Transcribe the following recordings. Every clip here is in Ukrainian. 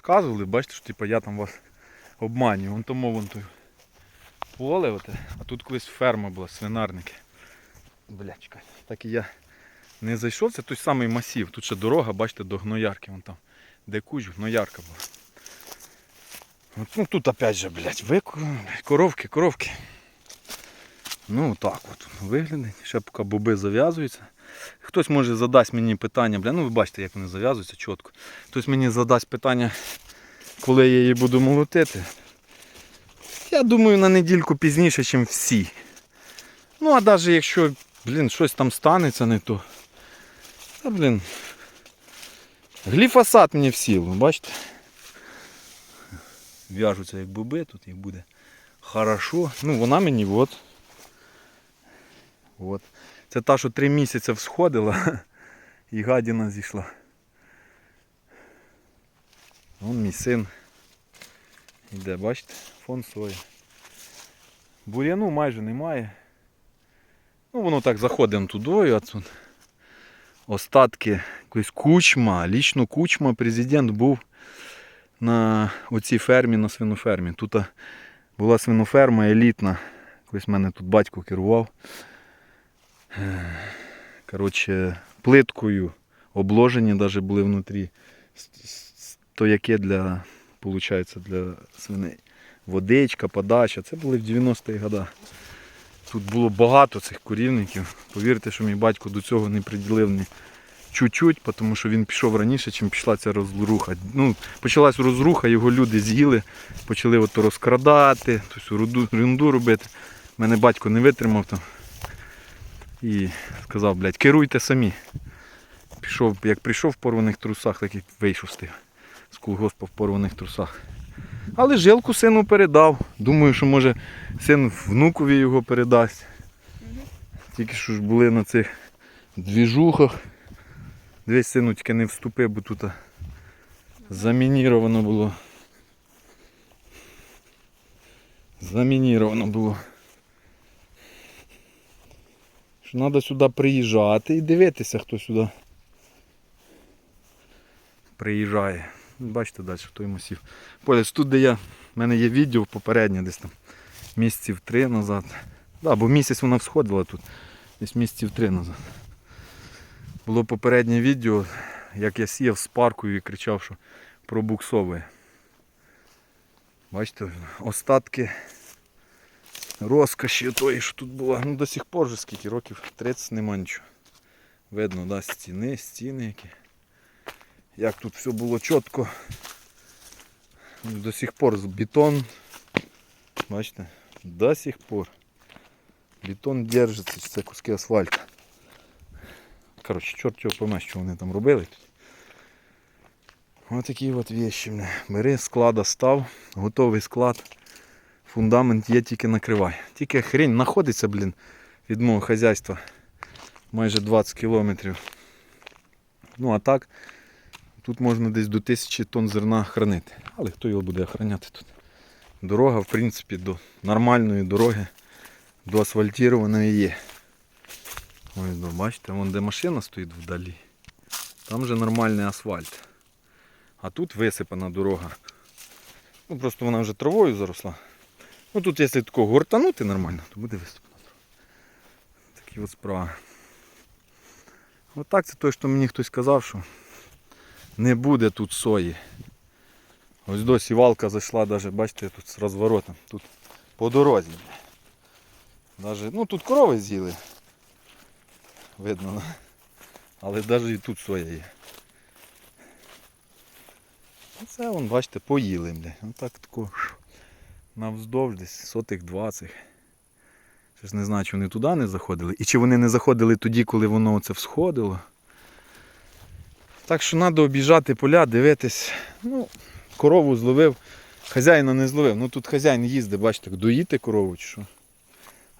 розказували, бачите, що типу, я там вас обманюю. Вон тому вон той поле, оте, а тут колись ферма була, свинарники. Бля. Так і я не зайшов, це той самий масів. Тут ще дорога, бачите, до гноярки. Вон там. Де куч, гноярка була. От, ну тут опять же, блядь, вику... коровки, коровки. Ну так от виглядить. Ще поки боби зав'язуються. Хтось може задасть мені питання, бля, ну ви бачите, як вони зав'язуються чітко. Хтось мені задасть питання, коли я її буду молотити. Я думаю, на недільку пізніше, ніж всі. Ну, а навіть якщо, блін, щось там станеться не то. Та, блін. Гліфосат мені в бачите? В'яжуться як боби, тут їх буде хорошо. Ну, вона мені от. От. Це та, що три місяці всходила і гадіна зійшла. Вон мій син. Іде, бачите, фон сої. Бур'яну майже немає. Ну воно так заходимо туди, а тут остатки якоїсь кучма, лічно кучма, президент був на оцій фермі, на свинофермі. Тут була свиноферма елітна. Колись мене тут батько керував. Коротше, плиткою обложені навіть були внутрі. Стояки для, виходить, для свиней. Водичка, подача. Це були в 90-ті роки. Тут було багато цих корівників. Повірте, що мій батько до цього не приділив ні чуть-чуть, тому що він пішов раніше, чим пішла ця розруха. Ну, почалась розруха, його люди з'їли, почали от розкрадати, руду, робити. Мене батько не витримав там. І сказав, блядь, керуйте самі. Пішов, як прийшов в порваних трусах, так і вийшов з тих з колгоспу в порваних трусах. Але жилку сину передав. Думаю, що може син внукові його передасть. Тільки що ж були на цих двіжухах. Дивись, сину, тільки не вступи, бо тут замініровано було. Замініровано було. Що треба сюди приїжджати і дивитися, хто сюди приїжджає. Бачите далі, той масів. Поляць, тут де я, в мене є відео попереднє десь там місяців три назад. Да, бо місяць вона всходила тут. Десь місяців три назад. Було попереднє відео, як я сіяв з паркою і кричав, що пробуксовує. Бачите, остатки розкоші тої, що тут була. Ну до сих пор вже скільки років 30 нема нічого. Видно, да, стіни, стіни які. Як тут все було чітко. Ну, До сих пор бетон. Бачите, до сих пор. Бетон держиться, це куски асфальту. Коротше, чорт його пойме, що вони там робили. Ось такі от бля. Бери склада став, готовий склад. Фундамент є, тільки накривай. Тільки хрень знаходиться, блін, від мого хазяйства. Майже 20 кілометрів. Ну а так, тут можна десь до тисячі тонн зерна хранити. Але хто його буде охороняти тут? Дорога, в принципі, до нормальної дороги, до асфальтірованої є. Ось, ну, бачите, вон де машина стоїть вдалі. Там вже нормальний асфальт. А тут висипана дорога. Ну просто вона вже травою заросла. Ну тут, якщо такого гуртанути нормально, то буде дорога. Такі от справи. Отак це той, що мені хтось сказав, що не буде тут сої. Ось до сівалка зайшла, даже, бачите, тут з розворотом. Тут по дорозі. Даже, ну тут корови з'їли. Видно. ну. Але навіть і тут соя є. Оце вон, бачите, поїли. Отак тако навздовж десь сотих 20. Ще ж не знаю, чи вони туди не заходили. І чи вони не заходили тоді, коли воно оце всходило. Так що треба обіжати поля, дивитись. Ну, корову зловив. Хазяїна не зловив. Ну тут хазяїн їздить, бачите, доїти корову чи що.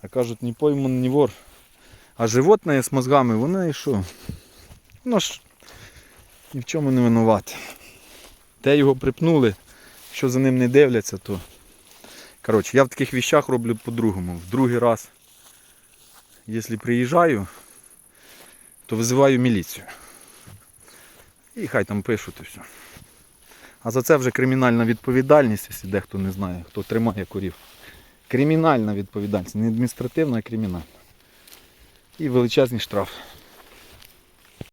А кажуть, не пойман, не вор. А животне з мозгами, воно і що? Воно ж ні в чому не винувати. Те його припнули, що за ним не дивляться, то. Коротше, я в таких віщах роблю по-другому. В другий раз, якщо приїжджаю, то визиваю міліцію. І хай там пишуть і все. А за це вже кримінальна відповідальність, якщо дехто не знає, хто тримає корів. Кримінальна відповідальність, не адміністративна, а кримінальна. І величезний штраф.